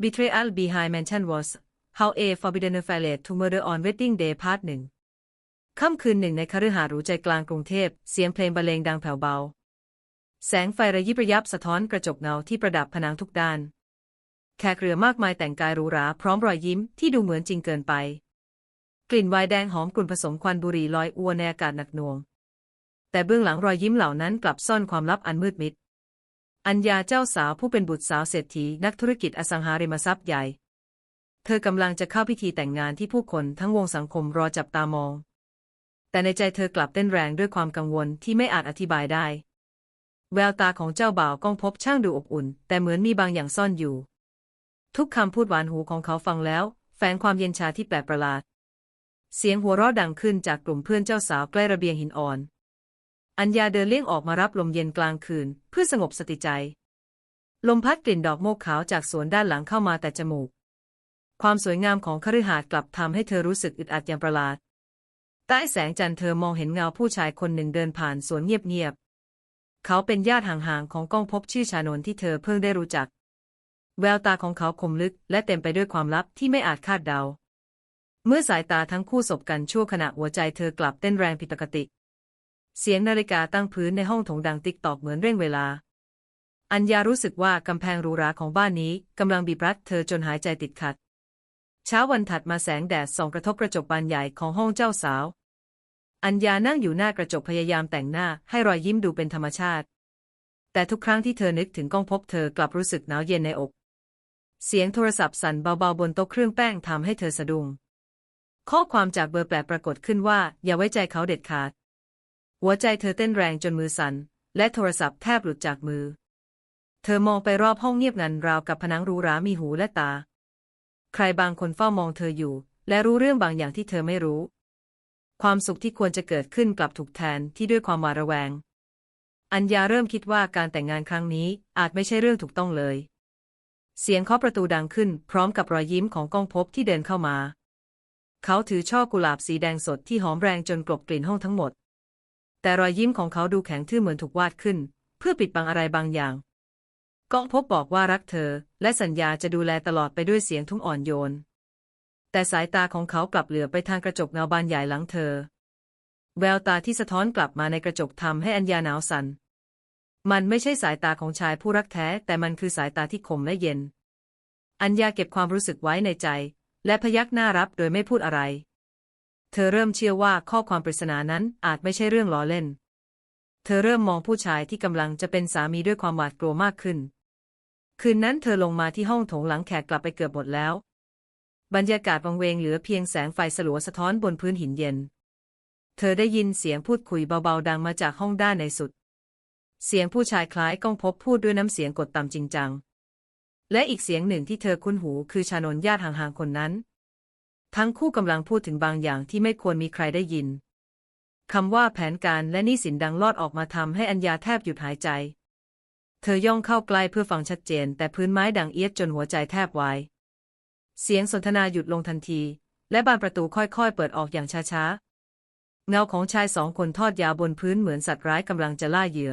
Betrayal Behind Mansion Was How a Forbidden Failed to Murder on Wedding Day Part หนึ่งค่ำคืนหนึ่งในคฤหาสน์หรูใจกลางกรุงเทพ เสียงเพลงบรรเลงดังแผ่วเบา แสงไฟระยิบระยับสะท้อนกระจกเงาที่ประดับผนังทุกด้าน แขกเรือมากมายแต่งกายหรูหราพร้อมรอยยิ้มที่ดูเหมือนจริงเกินไป กลิ่นไวน์แดงหอมกลุ่นผสมควันบุหรี่ลอยอวนในอากาศหนักหน่วง แต่เบื้องหลังรอยยิ้มเหล่านั้นกลับซ่อนความลับอันมืดมิด อัญญาเจ้าสาวผู้เป็นบุตรสาวเศรษฐีนักธุรกิจอสังหาริมทรัพย์ใหญ่ เธอกำลังจะเข้าพิธีแต่งงานที่ผู้คนทั้งวงสังคมรอจับตามอง แต่ในใจเธอกลับเต้นแรงด้วยความกังวลที่ไม่อาจอธิบายได้ แววตาของเจ้าบ่าวก้องพบช่างดูอบอุ่น แต่เหมือนมีบางอย่างซ่อนอยู่ ทุกคำพูดหวานหูของเขาฟังแล้ว แฝงความเย็นชาที่แปลกประหลาด เสียงหัวเราะดังขึ้นจากกลุ่มเพื่อนเจ้าสาวใกล้ระเบียงหินอ่อน อัญญาเดินเลี่ยงออกมารับลมเย็นกลางคืน เพื่อสงบสติใจ ลมพัดกลิ่นดอกโมกขาวจากสวนด้านหลังเข้ามาแต่จมูก ความสวยงามของคฤหาสน์กลับทำให้เธอรู้สึกอึดอัดอย่างประหลาด ใต้แสงจันทร์เธอมองเห็นเงาผู้ชายคนหนึ่งเดินผ่านสวนเงียบๆ เขาเป็นญาติห่างๆของก้องพบชื่อชานนท์ที่เธอเพิ่งได้รู้จัก แววตาของเขาคมลึกและเต็มไปด้วยความลับที่ไม่อาจคาดเดา เมื่อสายตาทั้งคู่สบกันชั่วขณะหัวใจเธอกลับเต้นแรงผิดปกติ เสียงนาฬิกาตั้งพื้นในห้องถงดังติ๊กตอกเหมือนเร่งเวลา อัญญารู้สึกว่ากำแพงรูราของบ้านนี้กำลังบีบรัดเธอจนหายใจติดขัด เช้าวันถัดมาแสงแดดส่องกระทบกระจกบานใหญ่ของห้องเจ้าสาว อัญญานั่งอยู่หน้ากระจกพยายามแต่งหน้าให้รอยยิ้มดูเป็นธรรมชาติ แต่ทุกครั้งที่เธอนึกถึงก้องพบเธอกลับรู้สึกหนาวเย็นในอก เสียงโทรศัพท์สั่นเบาๆบนโต๊ะเครื่องแป้งทำให้เธอสะดุ้งข้อความจากเบอร์แปลกปรากฏขึ้นว่าอย่าไว้ใจเขาเด็ดขาด หัวใจเธอเต้นแรงจนมือสั่น และโทรศัพท์แทบหลุดจากมือ เธอมองไปรอบห้องเงียบงันราวกับผนังรูรามีหูและตา ใครบางคนเฝ้ามองเธออยู่ และรู้เรื่องบางอย่างที่เธอไม่รู้ ความสุขที่ควรจะเกิดขึ้นกลับถูกแทนที่ด้วยความหวาดระแวง อัญญาเริ่มคิดว่าการแต่งงานครั้งนี้อาจไม่ใช่เรื่องถูกต้องเลย เสียงเคาะประตูดังขึ้น พร้อมกับรอยยิ้มของก้องพบที่เดินเข้ามา เขาถือช่อกุหลาบสีแดงสดที่หอมแรงจนกลบกลิ่นห้องทั้งหมด แต่รอยยิ้มของเขาดูแข็งทื่อเหมือนถูกวาดขึ้น เพื่อปิดบังอะไรบางอย่างก้องพบบอกว่ารักเธอ และสัญญาจะดูแลตลอดไปด้วยเสียงทุ้มอ่อนโยน แต่สายตาของเขากลับเหลือไปทางกระจกเงาบานใหญ่หลังเธอ แววตาที่สะท้อนกลับมาในกระจกทำให้อัญญาหนาวสัน่นมันไม่ใช่สายตาของชายผู้รักแท้ แต่มันคือสายตาที่คมและเย็น อัญญาเก็บความรู้สึกไว้ในใจ และพยักหน้ารับโดยไม่พูดอะไร เธอเริ่มเชื่อว่าข้อความปริศนานั้นอาจไม่ใช่เรื่องล้อเล่น เธอเริ่มมองผู้ชายที่กำลังจะเป็นสามีด้วยความหวาดกลัวมากขึ้น คืนนั้นเธอลงมาที่ห้องโถงหลังแขกกลับไปเกือบหมดแล้ว บรรยากาศวังเวงเหลือเพียงแสงไฟสลัวสะท้อนบนพื้นหินเย็น เธอได้ยินเสียงพูดคุยเบาๆดังมาจากห้องด้านในสุด เสียงผู้ชายคล้ายก้องพบพูดด้วยน้ำเสียงกดต่ำจริงจัง และอีกเสียงหนึ่งที่เธอคุ้นหูคือชานนญาติห่างๆคนนั้น ทั้งคู่กำลังพูดถึงบางอย่างที่ไม่ควรมีใครได้ยิน คำว่าแผนการและนี้สินดังลอดออกมาทำให้อัญญาแทบหยุดหายใจ เธอย่องเข้าใกล้เพื่อฟังชัดเจน แต่พื้นไม้ดังเอียดจนหัวใจแทบวาย เสียงสนทนาหยุดลงทันที และบานประตูค่อยๆ เปิดออกอย่างช้าๆ เงาของชายสองคนทอดยาวบนพื้นเหมือนสัตว์ร้ายกำลังจะล่าเหยื่อ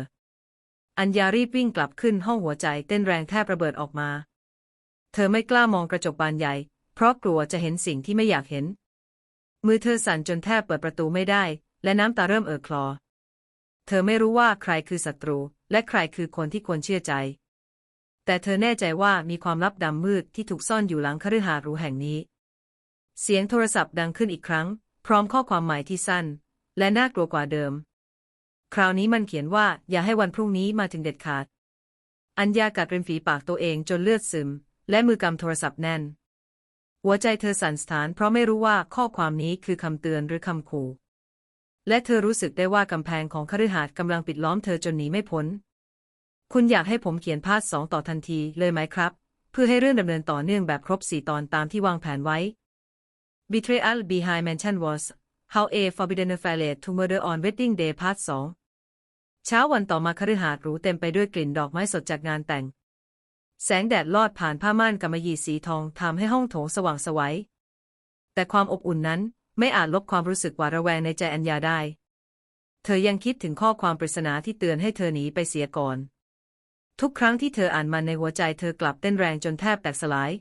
อัญญารีบวิ่งกลับขึ้นห้องหัวใจเต้นแรงแทบระเบิดออกมา เธอไม่กล้ามองกระจกบานใหญ่ เพราะกลัวจะเห็นสิ่งที่ไม่อยากเห็น มือเธอสั่นจนแทบเปิดประตูไม่ได้ และน้ำตาเริ่มเอ่อคลอ เธอไม่รู้ว่าใครคือศัตรู และใครคือคนที่ควรเชื่อใจ แต่เธอแน่ใจว่ามีความลับดำมืดที่ถูกซ่อนอยู่หลังคฤหาสน์หรูแห่งนี้ เสียงโทรศัพท์ดังขึ้นอีกครั้ง พร้อมข้อความหม่ที่สั้น และน่ากลัวกว่าเดิม คราวนี้มันเขียนว่าอย่าให้วันพรุ่งนี้มาถึงเด็ดขาด อัญญากัดริมฝีปากตัวเองจนเลือดซึม และมือกำโทรศัพท์แน่น หัวใจเธอสั่นสะท้านเพราะไม่รู้ว่าข้อความนี้คือคำเตือนหรือคำขู่และเธอรู้สึกได้ว่ากำแพงของคฤหาสน์กำลังปิดล้อมเธอจนหนีไม่พ้น คุณอยากให้ผมเขียนพาร์ทสองต่อทันทีเลยไหมครับ เพื่อให้เรื่องดำเนินต่อเนื่องแบบครบสี่ตอนตามที่วางแผนไว้ Betrayal Behind Mansion Was How a Forbidden f a i l e to Murder on Wedding Day Part 2เช้าวันต่อมาคฤหาสน์หรูเต็มไปด้วยกลิ่นดอกไม้สดจากงานแต่ง แสงแดดลอดผ่านผ้าม่านกำมะหยี่สีทองทำให้ห้องโถงสว่างไสวัย แต่ความอบอุ่นนั้นไม่อาจลบความรู้สึกหวาดระแวงในใจอัญญาได้ เธอยังคิดถึงข้อความปริศนาที่เตือนให้เธอหนีไปเสียก่อน ทุกครั้งที่เธออ่านมันในหัวใจเธอกลับเต้นแรงจนแทบแตกสลาย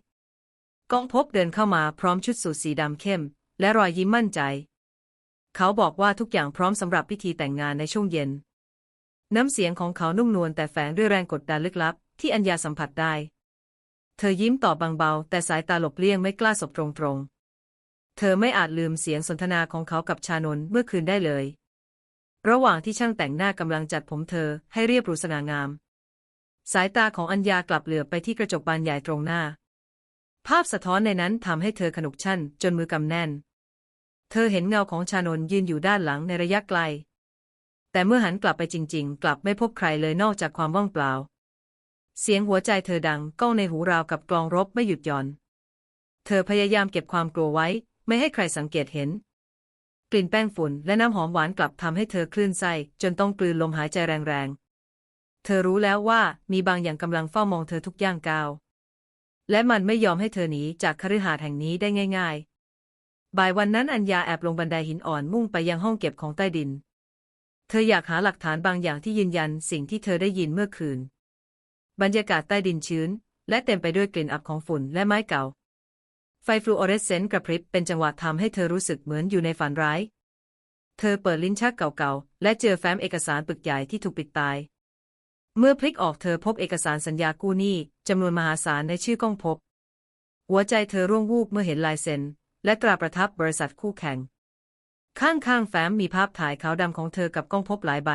กองพบเดินเข้ามาพร้อมชุดสูทสีดำเข้ม และรอยยิ้มมั่นใจ เขาบอกว่าทุกอย่างพร้อมสำหรับพิธีแต่งงานในช่วงเย็น น้ำเสียงของเขานุ่มนวลแต่แฝงด้วยแรงกดดันลึกลับ ที่อัญญาสัมผัสได้ เธอยิ้มตอบบางเบา แต่สายตาหลบเลี่ยงไม่กล้าสบตรงๆ เธอไม่อาจลืมเสียงสนทนาของเขากับชานนเมื่อคืนได้เลย ระหว่างที่ช่างแต่งหน้ากำลังจัดผมเธอให้เรียบหรูสง่างาม สายตาของอัญญากลับเหลือบไปที่กระจกบานใหญ่ตรงหน้า ภาพสะท้อนในนั้นทำให้เธอขนุกชั่นจนมือกำแน่น เธอเห็นเงาของชานนยืนอยู่ด้านหลังในระยะไกลแต่เมื่อหันกลับไปจริง ๆ กลับไม่พบใครเลยนอกจากความว่างเปล่า เสียงหัวใจเธอดังก้องในหูราวกับกลองรบไม่หยุดหย่อน เธอพยายามเก็บความกลัวไว้ ไม่ให้ใครสังเกตเห็น กลิ่นแป้งฝุ่นและน้ำหอมหวานกลับทำให้เธอคลื่นไส้จนต้องกลืนลมหายใจแรงๆ เธอรู้แล้วว่ามีบางอย่างกำลังเฝ้ามองเธอทุกย่างก้าว และมันไม่ยอมให้เธอหนีจากคฤหาสน์แห่งนี้ได้ง่าย ๆ บ่ายวันนั้นอัญญาแอบลงบันไดหินอ่อนมุ่งไปยังห้องเก็บของใต้ดิน เธออยากหาหลักฐานบางอย่างที่ยืนยันสิ่งที่เธอได้ยินเมื่อคืน บรรยากาศใต้ดินชื้น และเต็มไปด้วยกลิ่นอับของฝุ่นและไม้เก่า ไฟฟลูออเรสเซนต์กระพริบเป็นจังหวะทำให้เธอรู้สึกเหมือนอยู่ในฝันร้าย เธอเปิดลิ้นชักเก่าๆ และเจอแฟ้มเอกสารปึกใหญ่ที่ถูกปิดตาย เมื่อพลิกออกเธอพบเอกสารสัญญากู้หนี้จำนวนมหาศาลในชื่อก้องพบ หัวใจเธอร่วงวูบเมื่อเห็นลายเซ็น และตราประทับบริษัทคู่แข่ง ข้างๆแฟ้มมีภาพถ่ายขาวดำของเธอกับก้องพบหลายใบ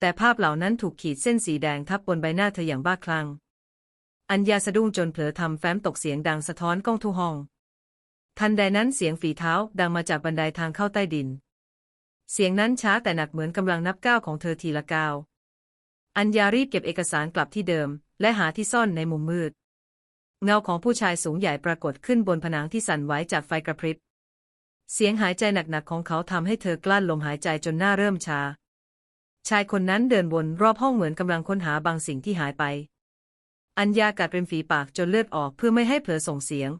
แต่ภาพเหล่านั้นถูกขีดเส้นสีแดงทับบนใบหน้าเธออย่างบ้าคลั่ง อัญญาสะดุ้งจนเผลอทำแฟ้มตกเสียงดังสะท้อนก้องทุห้อง ทันใดนั้นเสียงฝีเท้าดังมาจากบันไดทางเข้าใต้ดิน เสียงนั้นช้าแต่หนักเหมือนกำลังนับก้าวของเธอทีละก้าว อัญญารีบเก็บเอกสารกลับที่เดิม และหาที่ซ่อนในมุมมืด เงาของผู้ชายสูงใหญ่ปรากฏขึ้นบนผนังที่สั่นไหวจากไฟกระพริบ เสียงหายใจหนักๆของเขาทำให้เธอกลั้นลมหายใจจนหน้าเริ่มชา ชายคนนั้นเดินวนรอบห้องเหมือนกำลังค้นหาบางสิ่งที่หายไป อัญญากัดริมฝีปากจนเลือดออกเพื่อไม่ให้เผลอส่งเสียง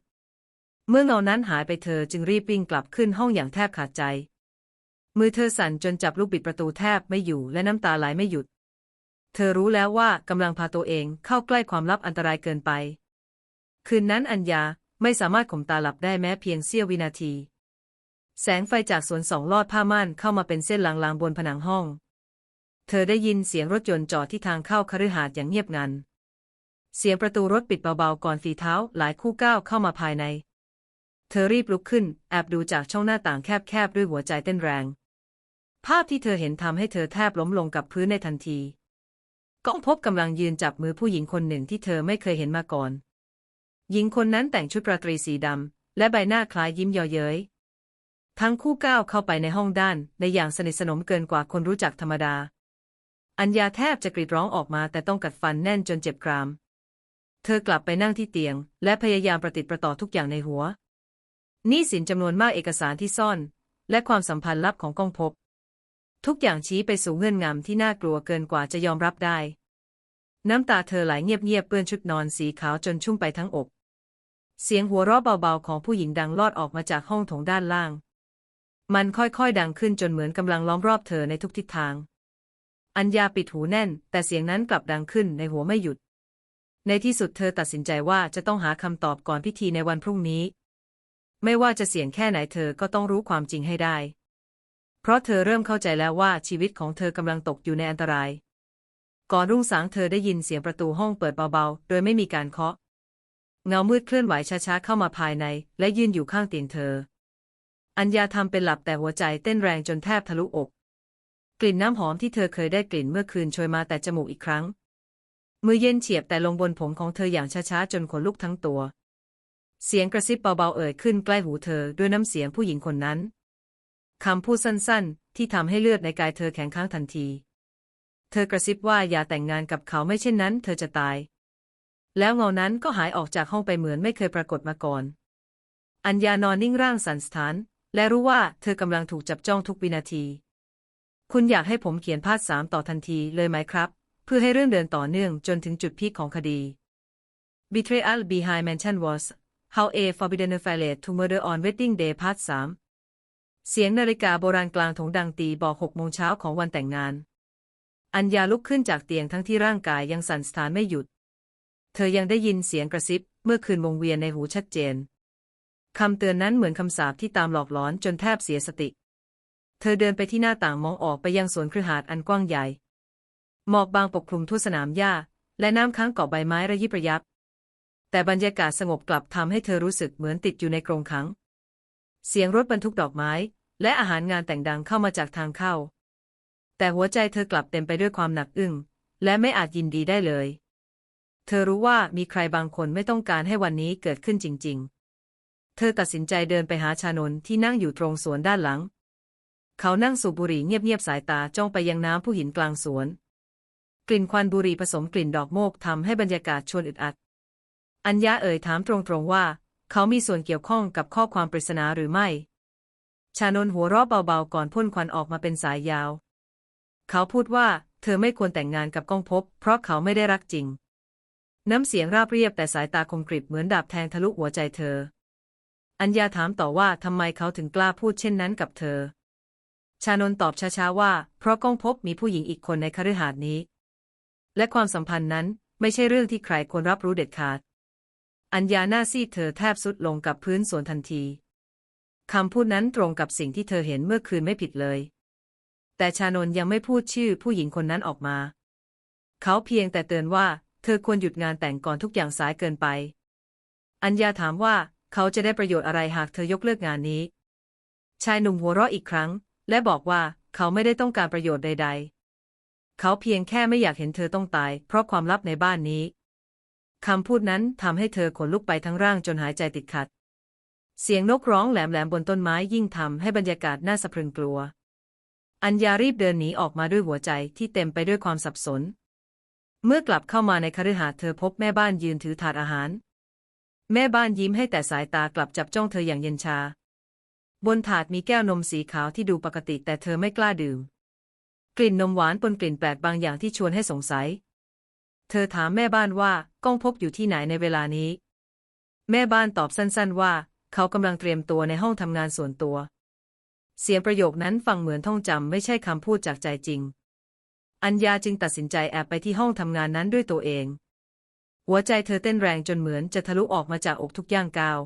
เมื่อเงานั้นหายไปเธอจึงรีบวิ่งกลับขึ้นห้องอย่างแทบขาดใจ มือเธอสั่นจนจับลูกบิดประตูแทบไม่อยู่และน้ำตาไหลไม่หยุด เธอรู้แล้วว่ากำลังพาตัวเองเข้าใกล้ความลับอันตรายเกินไป คืนนั้นอัญญาไม่สามารถข่มตาหลับได้แม้เพียงเสี้ยววินาที แสงไฟจากสวนสองลอดผ้าม่านเข้ามาเป็นเส้นลางๆบนผนังห้อง เธอได้ยินเสียงรถยนต์จอดที่ทางเข้าคฤหาสน์อย่างเงียบงัน เสียงประตูรถปิดเบาๆก่อนฝีเท้าหลายคู่ก้าวเข้ามาภายใน เธอรีบลุกขึ้น แอบดูจากช่องหน้าต่างแคบๆด้วยหัวใจเต้นแรง ภาพที่เธอเห็นทำให้เธอแทบล้มลงกับพื้นในทันทีก้องพบกำลังยืนจับมือผู้หญิงคนหนึ่งที่เธอไม่เคยเห็นมาก่อน หญิงคนนั้นแต่งชุดราตรีสีดำและใบหน้าคล้ายยิ้มเยาะเย้ยทั้งคู่ก้าวเข้าไปในห้องด้านในอย่างสนิทสนมเกินกว่าคนรู้จักธรรมดา อัญญาแทบจะกรีดร้องออกมาแต่ต้องกัดฟันแน่นจนเจ็บกราม เธอกลับไปนั่งที่เตียง และพยายามประติดประต่อทุกอย่างในหัวนี้สินจำนวนมากเอกสารที่ซ่อน และความสัมพันธ์ลับของก้องพบ ทุกอย่างชี้ไปสู่เงื่อนงำที่น่ากลัวเกินกว่าจะยอมรับได้ น้ำตาเธอไหลเงียบๆเปื้อนชุดนอนสีขาวจนชุ่มไปทั้งอก เสียงหัวเราะเบาๆของผู้หญิงดังลอดออกมาจากห้องโถงด้านล่าง มันค่อยๆดังขึ้นจนเหมือนกำลังล้อมรอบเธอในทุกทิศทาง อัญญาปิดหูแน่น แต่เสียงนั้นกลับดังขึ้นในหัวไม่หยุด ในที่สุดเธอตัดสินใจว่าจะต้องหาคำตอบก่อนพิธีในวันพรุ่งนี้ ไม่ว่าจะเสี่ยงแค่ไหนเธอก็ต้องรู้ความจริงให้ได้ เพราะเธอเริ่มเข้าใจแล้วว่าชีวิตของเธอกำลังตกอยู่ในอันตราย ก่อนรุ่งสางเธอได้ยินเสียงประตูห้องเปิดเบาๆ โดยไม่มีการเคาะ เงามืดเคลื่อนไหวช้าๆเข้ามาภายใน และยืนอยู่ข้างเตียงเธอ อัญญาทำเป็นหลับแต่หัวใจเต้นแรงจนแทบทะลุอก กลิ่นน้ำหอมที่เธอเคยได้กลิ่นเมื่อคืนโชยมาแต่จมูกอีกครั้ง มือเย็นเฉียบแต่ลงบนผมของเธออย่างช้าๆจนขนลุกทั้งตัว เสียงกระซิบเบาๆเอ่ยขึ้นใกล้หูเธอด้วยน้ำเสียงผู้หญิงคนนั้นคำพูดสั้นๆ ที่ทำให้เลือดในกายเธอแข็งค้างทันที เธอกระซิบว่าอย่าแต่งงานกับเขาไม่เช่นนั้น เธอจะตาย แล้วเงานั้นก็หายออกจากห้องไปเหมือนไม่เคยปรากฏมาก่อน อัญญานอนนิ่งร่างสันสะท้าน และรู้ว่าเธอกำลังถูกจับจ้องทุกวินาที คุณอยากให้ผมเขียนพาดสามต่อทันทีเลยไหมครับ เพื่อให้เรื่องเดินต่อเนื่องจนถึงจุดพีคของคดี Betrayal Behind Mansion was How a Forbidden f a i l e to Murder on Wedding Day Part 3เสียงนาฬิกาโบราณกลางถงดังตีบอกหกโมงเช้าของวันแต่งงาน อัญญาลุกขึ้นจากเตียงทั้งที่ร่างกายยังสั่นสะท้านไม่หยุด เธอยังได้ยินเสียงกระซิบเมื่อคืนวงเวียนในหูชัดเจน คำเตือนนั้นเหมือนคำสาปที่ตามหลอกหลอนจนแทบเสียสติ เธอเดินไปที่หน้าต่างมองออกไปยังสวนคฤหาสน์อันกว้างใหญ่ หมอกบางปกคลุมทั่วสนามหญ้า และน้ำค้างเกาะใบไม้ระยิบระยับ แต่บรรยากาศสงบกลับทำให้เธอรู้สึกเหมือนติดอยู่ในกรงขัง เสียงรถบรรทุกดอกไม้ และอาหารงานแต่งดังเข้ามาจากทางเข้า แต่หัวใจเธอกลับเต็มไปด้วยความหนักอึ้งและไม่อาจยินดีได้เลย เธอรู้ว่ามีใครบางคนไม่ต้องการให้วันนี้เกิดขึ้นจริง ๆ เธอตัดสินใจเดินไปหาชานนท์ที่นั่งอยู่ตรงสวนด้านหลัง เขานั่งสูบบุหรี่เงียบๆสายตาจ้องไปยังน้ำผู้หินกลางสวน กลิ่นควันบุหรี่ผสมกลิ่นดอกโมกทำให้บรรยากาศชวนอึดอัด อัญญาเอ่ยถามตรงๆว่า เขามีส่วนเกี่ยวข้องกับข้อความปริศนาหรือไม่ ชานนหัวเราะเบาๆก่อนพ่นควันออกมาเป็นสายยาว เขาพูดว่า เธอไม่ควรแต่งงานกับก้องพบ เพราะเขาไม่ได้รักจริง น้ำเสียงราบเรียบแต่สายตาคมกริบเหมือนดาบแทงทะลุหัวใจเธอ อัญญาถามต่อว่าทำไมเขาถึงกล้าพูดเช่นนั้นกับเธอ ชานนตอบช้าๆว่า เพราะก้องพบมีผู้หญิงอีกคนในคฤหาสน์นี้ และความสัมพันธ์นั้นไม่ใช่เรื่องที่ใครควรรับรู้เด็ดขาด อัญญาหน้าซีดเธอแทบสุดลงกับพื้นสวนทันที คำพูดนั้นตรงกับสิ่งที่เธอเห็นเมื่อคืนไม่ผิดเลย แต่ชานนยังไม่พูดชื่อผู้หญิงคนนั้นออกมา เขาเพียงแต่เตือนว่า เธอควรหยุดงานแต่งก่อนทุกอย่างสายเกินไป อัญญาถามว่าเขาจะได้ประโยชน์อะไรหากเธอยกเลิกงานนี้ ชายหนุ่มหัวเราะอีกครั้ง และบอกว่าเขาไม่ได้ต้องการประโยชน์ใด ๆ เขาเพียงแค่ไม่อยากเห็นเธอต้องตาย เพราะความลับในบ้านนี้คำพูดนั้นทำให้เธอขนลุกไปทั้งร่างจนหายใจติดขัด เสียงนกร้องแหลมๆบนต้นไม้ยิ่งทำให้บรรยากาศน่าสะพรึงกลัว อัญญารีบเดินหนีออกมาด้วยหัวใจที่เต็มไปด้วยความสับสน เมื่อกลับเข้ามาในคฤหาสน์เธอพบแม่บ้านยืนถือถาดอาหาร แม่บ้านยิ้มให้แต่สายตากลับจับจ้องเธออย่างเย็นชา บนถาดมีแก้วนมสีขาวที่ดูปกติแต่เธอไม่กล้าดื่ม กลิ่นนมหวานปนกลิ่นแปลกบางอย่างที่ชวนให้สงสัย เธอถามแม่บ้านว่าก้องพบอยู่ที่ไหนในเวลานี้ แม่บ้านตอบสั้นๆว่า เขากำลังเตรียมตัวในห้องทำงานส่วนตัว เสียงประโยคนั้นฟังเหมือนท่องจำไม่ใช่คำพูดจากใจจริง อัญญาจึงตัดสินใจแอบไปที่ห้องทำงานนั้นด้วยตัวเอง หัวใจเธอเต้นแรงจนเหมือนจะทะลุออกมาจากอกทุกย่างก้าว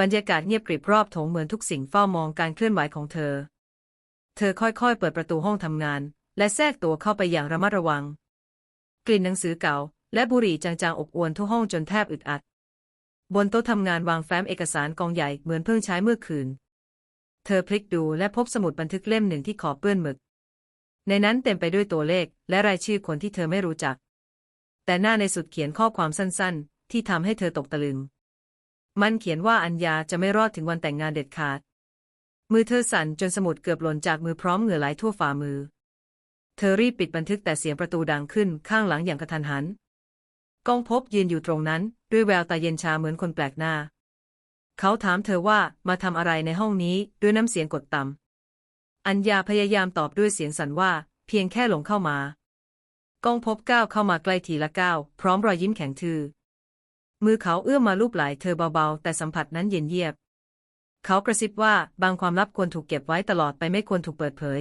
บรรยากาศเงียบกริบรอบโถงเหมือนทุกสิ่งเฝ้ามองการเคลื่อนไหวของเธอ เธอค่อยๆ เปิดประตูห้องทำงาน และแทรกตัวเข้าไปอย่างระมัดระวัง กลิ่นหนังสือเก่า และบุหรี่จางๆอบอวนทั่วห้องจนแทบอึดอัด บนโต๊ะทำงานวางแฟ้มเอกสารกองใหญ่เหมือนเพิ่งใช้เมื่อคืน เธอพลิกดูและพบสมุดบันทึกเล่มหนึ่งที่ขอบเปื้อนหมึก ในนั้นเต็มไปด้วยตัวเลข และรายชื่อคนที่เธอไม่รู้จัก แต่หน้าในสุดเขียนข้อความสั้นๆ ที่ทำให้เธอตกตะลึง มันเขียนว่าอัญญาจะไม่รอดถึงวันแต่งงานเด็ดขาด มือเธอสั่นจนสมุดเกือบหล่นจากมือพร้อมเหงื่อไหลทั่วฝ่ามือ เธอรีบปิดบันทึกแต่เสียงประตูดังขึ้นข้างหลังอย่างกระทันหัน กองพบยืนอยู่ตรงนั้น ด้วยแววตาเย็นชาเหมือนคนแปลกหน้า เขาถามเธอว่ามาทำอะไรในห้องนี้ด้วยน้ำเสียงกดต่ำอัญญาพยายามตอบด้วยเสียงสั่นว่า เพียงแค่หลงเข้ามากองพบก้าวเข้ามาใกล้ทีละก้าวพร้อมรอยยิ้มแข็งทื่อ มือเขาเอื้อมมาลูบไหล่เธอเบาๆ แต่สัมผัสนั้นเย็นเยียบ เขากระซิบว่าบางความลับควรถูกเก็บไว้ตลอดไปไม่ควรถูกเปิดเผย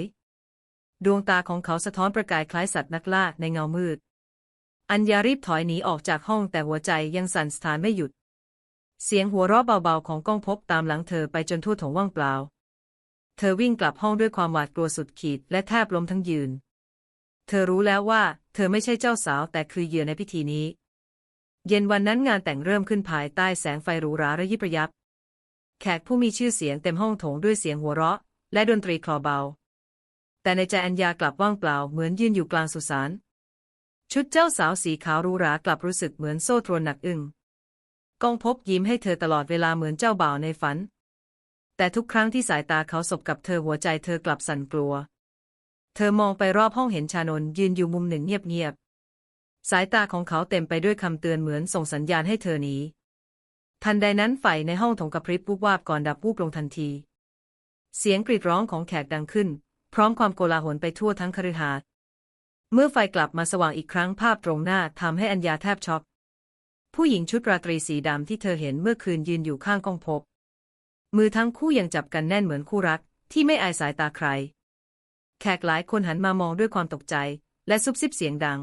ดวงตาของเขาสะท้อนประกายคล้ายสัตว์นักล่าในเงามืด อัญญารีบถอยหนีออกจากห้องแต่หัวใจยังสั่นสะท้านไม่หยุด เสียงหัวเราะเบาๆของก้องพบตามหลังเธอไปจนทั่วถงว่างเปล่า เธอวิ่งกลับห้องด้วยความหวาดกลัวสุดขีดและแทบล้มทั้งยืน เธอรู้แล้วว่า เธอไม่ใช่เจ้าสาวแต่คือเหยื่อในพิธีนี้ เย็นวันนั้นงานแต่งเริ่มขึ้นภายใต้แสงไฟหรูหราระยิบระยับ แขกผู้มีชื่อเสียงเต็มห้องโถงด้วยเสียงหัวเราะ และดนตรีคลอเบา แต่ในใจอัญญากลับว่างเปล่าเหมือนยืนอยู่กลางสุสาน ชุดเจ้าสาวสีขาวหรูหรากลับรู้สึกเหมือนโซ่ตรวนหนักอึ้งกองพบยิ้มให้เธอตลอดเวลาเหมือนเจ้าบ่าวในฝัน แต่ทุกครั้งที่สายตาเขาสบกับเธอหัวใจเธอกลับสั่นกลัว เธอมองไปรอบห้องเห็นชานนยืนอยู่มุมหนึ่งเงียบๆ สายตาของเขาเต็มไปด้วยคำเตือนเหมือนส่งสัญญาณให้เธอหนี ทันใดนั้นไฟในห้องถงกระพริบวูบวาบก่อนดับวูบลงทันที เสียงกรีดร้องของแขกดังขึ้น พร้อมความโกลาหลไปทั่วทั้งคฤหาสน์เมื่อไฟกลับมาสว่างอีกครั้งภาพตรงหน้าทำให้อัญญาแทบช็อก ผู้หญิงชุดราตรีสีดำที่เธอเห็นเมื่อคืนยืนอยู่ข้างกองพบ มือทั้งคู่ยังจับกันแน่นเหมือนคู่รัก ที่ไม่อายสายตาใคร แขกหลายคนหันมามองด้วยความตกใจ และซุบซิบเสียงดัง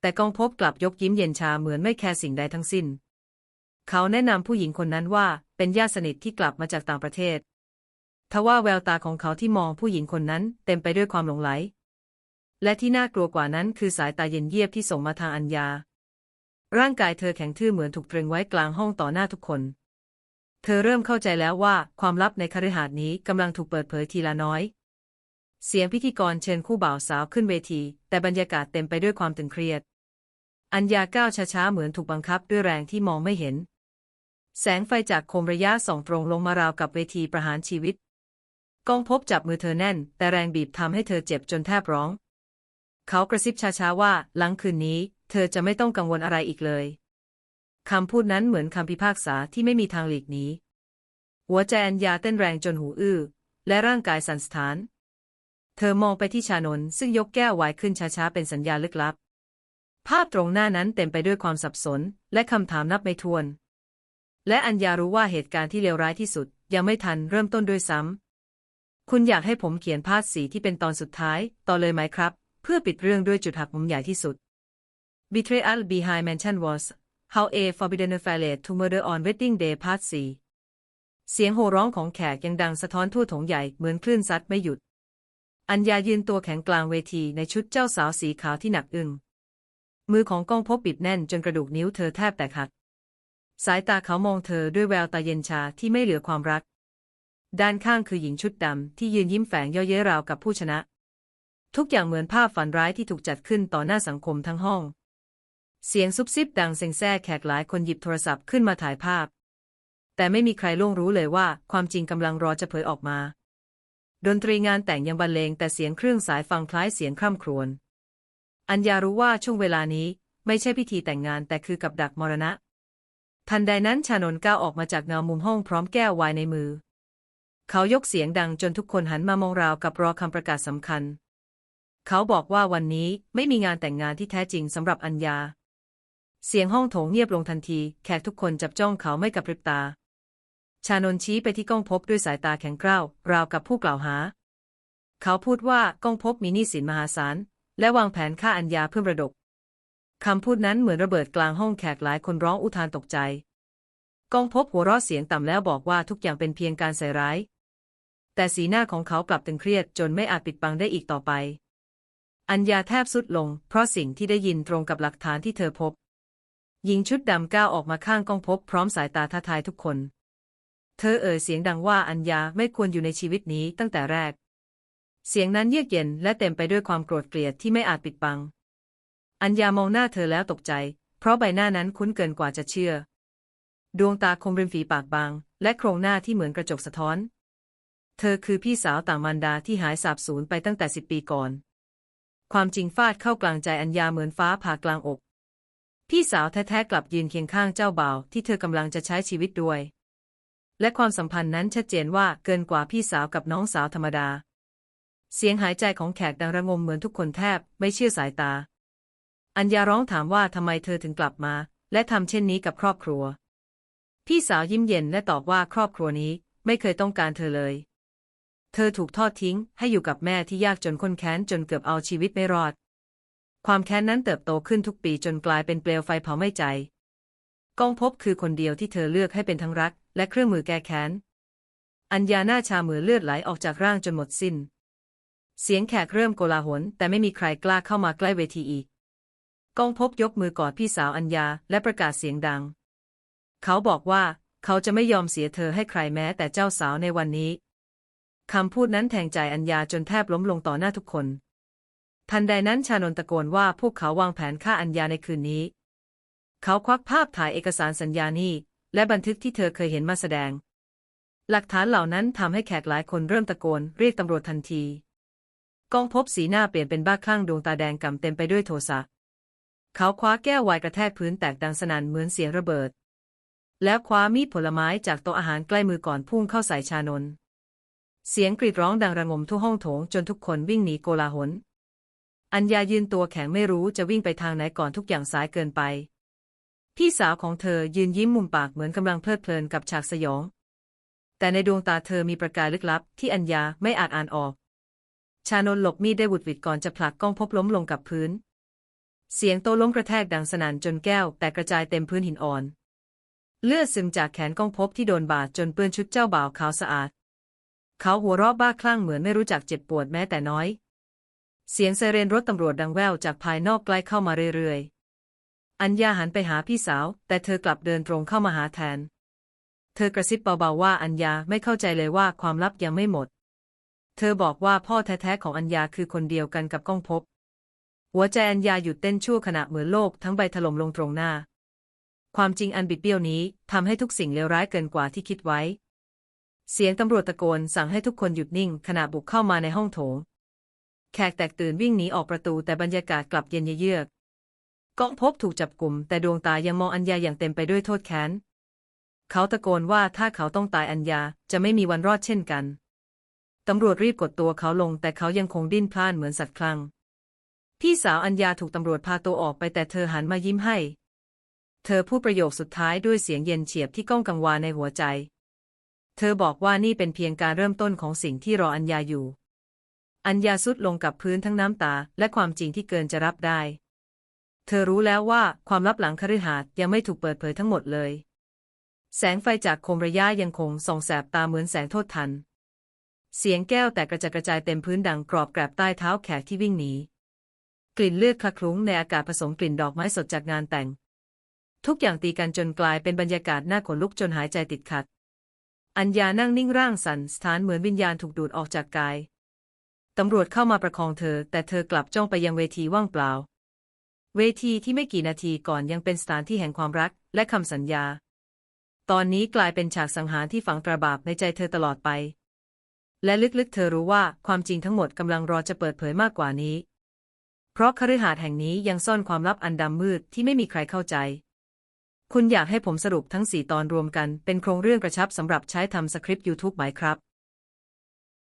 แต่กองพบกลับยกยิ้มเย็นชาเหมือนไม่แคร์สิ่งใดทั้งสิ้น เขาแนะนำผู้หญิงคนนั้นว่าเป็นญาติสนิทที่กลับมาจากต่างประเทศ ทว่าแววตาของเขาที่มองผู้หญิงคนนั้นเต็มไปด้วยความหลงไหล และที่น่ากลัวกว่านั้นคือสายตาเย็นเยียบที่ส่งมาทางอัญญา ร่างกายเธอแข็งทื่อเหมือนถูกตรึงไว้กลางห้องต่อหน้าทุกคน เธอเริ่มเข้าใจแล้วว่าความลับในคฤหาสน์นี้กำลังถูกเปิดเผยทีละน้อยเสียงพิธีกรเชิญคู่บ่าวสาวขึ้นเวที แต่บรรยากาศเต็มไปด้วยความตึงเครียด อัญญาก้าวช้าๆเหมือนถูกบังคับด้วยแรงที่มองไม่เห็น แสงไฟจากโคมระยะส่องตรงลงมาราวกับเวทีประหารชีวิต กองพบจับมือเธอแน่น แต่แรงบีบทำให้เธอเจ็บจนแทบร้อง เขากระซิบช้าๆว่าหลังคืนนี้ เธอจะไม่ต้องกังวลอะไรอีกเลยคำพูดนั้นเหมือนคำพิพากษาที่ไม่มีทางหลีกหนีหัวใจอัญญาเต้นแรงจนหูอื้อ และร่างกายสั่นสะท้าน เธอมองไปที่ชานนซึ่งยกแก้วไวน์ขึ้นช้าๆเป็นสัญญาณลึกลับ ภาพตรงหน้านั้นเต็มไปด้วยความสับสน และคำถามนับไม่ถ้วน และอัญญารู้ว่าเหตุการณ์ที่เลวร้ายที่สุด ยังไม่ทันเริ่มต้นด้วยซ้ำ คุณอยากให้ผมเขียนพาดสีที่เป็นตอนสุดท้าย ต่อเลยไหมครับ เพื่อปิดเรื่องด้วยจุดหักมุมใหญ่ที่สุด Betrayal Behind Mansion was How a Forbidden f a i l e to Murder on Wedding Day Part 4เสียงโห่ร้องของแขกยังดังสะท้อนทั่วถงใหญ่เหมือนคลื่นซัดไม่หยุด อัญญายืนตัวแข็งกลางเวทีในชุดเจ้าสาวสีขาวที่หนักอึ้ง มือของก้องพบปิดแน่นจนกระดูกนิ้วเธอแทบแตกหัก สายตาเขามองเธอด้วยแววตาเย็นชาที่ไม่เหลือความรัก ด้านข้างคือหญิงชุดดำที่ยืนยิ้มแฝงเย่อเย้ยราวกับผู้ชนะ ทุกอย่างเหมือนภาพฝันร้ายที่ถูกจัดขึ้นต่อหน้าสังคมทั้งห้อง เสียงซุบซิบดังเซ็งแซ่แขกหลายคนหยิบโทรศัพท์ขึ้นมาถ่ายภาพ แต่ไม่มีใครล่วงรู้เลยว่าความจริงกำลังรอจะเผยออกมา ดนตรีงานแต่งยังบรรเลงแต่เสียงเครื่องสายฟังคล้ายเสียงคร่ำครวญ อัญญารู้ว่าช่วงเวลานี้ไม่ใช่พิธีแต่งงานแต่คือกับดักมรณะ ทันใดนั้นชานนก้าวออกมาจากเงามุมห้องพร้อมแก้วไวน์ในมือ เขายกเสียงดังจนทุกคนหันมามองราวกับรอคำประกาศสำคัญ เขาบอกว่าวันนี้ไม่มีงานแต่งงานที่แท้จริงสำหรับอัญญา เสียงห้องโถงเงียบลงทันที แขกทุกคนจับจ้องเขาไม่กับพริบตา ชานนชี้ไปที่ก้องพบด้วยสายตาแข็งกร้าวราวกับผู้กล่าวหา เขาพูดว่าก้องพบมีหนี้สินมหาศาล และวางแผนฆ่าอัญญาเพื่อระดกคำพูดนั้นเหมือนระเบิดกลางห้องแขกหลายคนร้องอุทานตกใจ กองพบหัวเราะเสียงต่ำแล้วบอกว่าทุกอย่างเป็นเพียงการใส่ร้าย แต่สีหน้าของเขากลับตึงเครียดจนไม่อาจปิดบังได้อีกต่อไป อัญญาแทบสุดลง เพราะสิ่งที่ได้ยินตรงกับหลักฐานที่เธอพบ หญิงชุดดำก้าวออกมาข้างกองพบพร้อมสายตาท้าทายทุกคน เธอเอ่ยเสียงดังว่าอัญญาไม่ควรอยู่ในชีวิตนี้ตั้งแต่แรก เสียงนั้นเยือกเย็นและเต็มไปด้วยความโกรธเกลียดที่ไม่อาจปิดบัง อัญญามองหน้าเธอแล้วตกใจ เพราะใบหน้านั้นคุ้นเกินกว่าจะเชื่อ ดวงตาคมริมฝีปากบาง และโครงหน้าที่เหมือนกระจกสะท้อน เธอคือพี่สาวต่างมารดาที่หายสาบสูญไปตั้งแต่สิบปีก่อน ความจริงฟาดเข้ากลางใจอัญญาเหมือนฟ้าผ่ากลางอก พี่สาวแท้ๆกลับยืนเคียงข้างเจ้าบ่าวที่เธอกำลังจะใช้ชีวิตด้วย และความสัมพันธ์นั้นชัดเจนว่าเกินกว่าพี่สาวกับน้องสาวธรรมดา เสียงหายใจของแขกดังระงมเหมือนทุกคนแทบไม่เชื่อสายตา อัญญาร้องถามว่าทำไมเธอถึงกลับมา และทำเช่นนี้กับครอบครัว พี่สาวยิ้มเย็นและตอบว่าครอบครัวนี้ไม่เคยต้องการเธอเลย เธอถูกทอดทิ้งให้อยู่กับแม่ที่ยากจนข้นแค้นจนเกือบเอาชีวิตไม่รอด ความแค้นนั้นเติบโตขึ้นทุกปีจนกลายเป็นเปลวไฟเผาไหม้ใจ กองพบคือคนเดียวที่เธอเลือกให้เป็นทั้งรัก และเครื่องมือแก้แค้น อัญญาหน้าชาเหมือเลือดไหลออกจากร่างจนหมดสิ้น เสียงแขกเริ่มโกลาหล แต่ไม่มีใครกล้าเข้ามาใกล้เวทีอีก กองพบยกมือกอดพี่สาวอัญญาและประกาศเสียงดัง เขาบอกว่าเขาจะไม่ยอมเสียเธอให้ใครแม้แต่เจ้าสาวในวันนี้ คำพูดนั้นแทงใจอัญญาจนแทบล้มลงต่อหน้าทุกคน ทันใดนั้นชานนตะโกนว่าพวกเขาวางแผนฆ่าอัญญาในคืนนี้ เขาควักภาพถ่ายเอกสารสัญญานี้ และบันทึกที่เธอเคยเห็นมาแสดง หลักฐานเหล่านั้นทำให้แขกหลายคนเริ่มตะโกนเรียกตำรวจทันที กองพบสีหน้าเปลี่ยนเป็นบ้าคลั่งดวงตาแดงก่ำเต็มไปด้วยโทสะ เขาคว้าแก้วไวน์กระแทกพื้นแตกดังสนั่นเหมือนเสียงระเบิด แล้วคว้ามีดผลไม้จากโต๊ะอาหารใกล้มือก่อนพุ่งเข้าใส่ชานนท์เสียงกรีดร้องดังระงมทั่วห้องโถงจนทุกคนวิ่งหนีโกลาหล อัญญายืนตัวแข็งไม่รู้จะวิ่งไปทางไหนก่อนทุกอย่างสายเกินไป พี่สาวของเธอยืนยิ้มมุมปากเหมือนกำลังเพลิดเพลินกับฉากสยอง แต่ในดวงตาเธอมีประกายลึกลับที่อัญญาไม่อาจอ่านออก ชานนหลบมีดได้หวุดหวิดก่อนจะผลักก้องพบล้มลงกับพื้น เสียงโต้ล้มกระแทกดังสนั่นจนแก้ว แตกกระจายเต็มพื้นหินอ่อน เลือดซึมจากแขนก้องพบที่โดนบาดจนเปื้อนชุดเจ้าบ่าวขาวสะอาด เขาหัวเราะบ้าคลั่งเหมือนไม่รู้จักเจ็บปวดแม้แต่น้อย เสียงไซเรนรถตำรวจดังแว่วจากภายนอกใกล้เข้ามาเรื่อยๆ อัญญาหันไปหาพี่สาว แต่เธอกลับเดินตรงเข้ามาหาแทน เธอกระซิบเบาๆว่าอัญญาไม่เข้าใจเลยว่าความลับยังไม่หมด เธอบอกว่าพ่อแท้ๆของอัญญาคือคนเดียวกันกับก้องพบ หัวใจอัญญาหยุดเต้นชั่วขณะเหมือนโลกทั้งใบถล่มลงตรงหน้า ความจริงอันบิดเบี้ยวนี้ทำให้ทุกสิ่งเลวร้ายเกินกว่าที่คิดไว้ เสียงตำรวจตะโกนสั่งให้ทุกคนหยุดนิ่งขณะบุกเข้ามาในห้องโถง แขกแตกตื่นวิ่งหนีออกประตูแต่บรรยากาศกลับเย็นเยือกก้องพบถูกจับกลุ่มแต่ดวงตายังมองอัญญาอย่างเต็มไปด้วยโทษแค้น เขาตะโกนว่าถ้าเขาต้องตายอัญญาจะไม่มีวันรอดเช่นกัน ตำรวจรีบกดตัวเขาลง แต่เขายังคงดิ้นพล่านเหมือนสัตว์คลั่ง พี่สาวอัญญาถูกตำรวจพาตัวออกไปแต่เธอหันมายิ้มให้ เธอพูดประโยคสุดท้ายด้วยเสียงเย็นเฉียบที่ก้องกังวานในหัวใจ เธอบอกว่านี่เป็นเพียงการเริ่มต้นของสิ่งที่รออัญญาอยู่ อัญญาสุดลงกับพื้นทั้งน้ำตา และความจริงที่เกินจะรับได้ เธอรู้แล้วว่าความลับหลังคฤหาสน์ยังไม่ถูกเปิดเผยทั้งหมดเลย แสงไฟจากโคมระยะยังคงส่องแสบตาเหมือนแสงโทษทัน เสียงแก้วแตกกระจัดกระจายเต็มพื้นดังกรอบแกรบใต้เท้าแขกที่วิ่งหนี กลิ่นเลือดคละคลุ้งในอากาศผสมกลิ่นดอกไม้สดจากงานแต่ง ทุกอย่างตีกันจนกลายเป็นบรรยากาศน่าขนลุกจนหายใจติดขัด อัญญานั่งนิ่งร่างสั่นสถานเหมือนวิญญาณถูกดูดออกจากกาย ตำรวจเข้ามาประคองเธอ แต่เธอกลับจ้องไปยังเวทีว่างเปล่า เวทีที่ไม่กี่นาทีก่อนยังเป็นสถานที่แห่งความรักและคำสัญญา ตอนนี้กลายเป็นฉากสังหารที่ฝังตราบาปในใจเธอตลอดไป และลึกๆ เธอรู้ว่าความจริงทั้งหมดกำลังรอจะเปิดเผยมากกว่านี้ เพราะคฤหาสน์แห่งนี้ยังซ่อนความลับอันดำมืดที่ไม่มีใครเข้าใจ คุณอยากให้ผมสรุปทั้ง 4 ตอนรวมกันเป็นโครงเรื่องกระชับสำหรับใช้ทำสคริปต์ YouTube ไหมครับ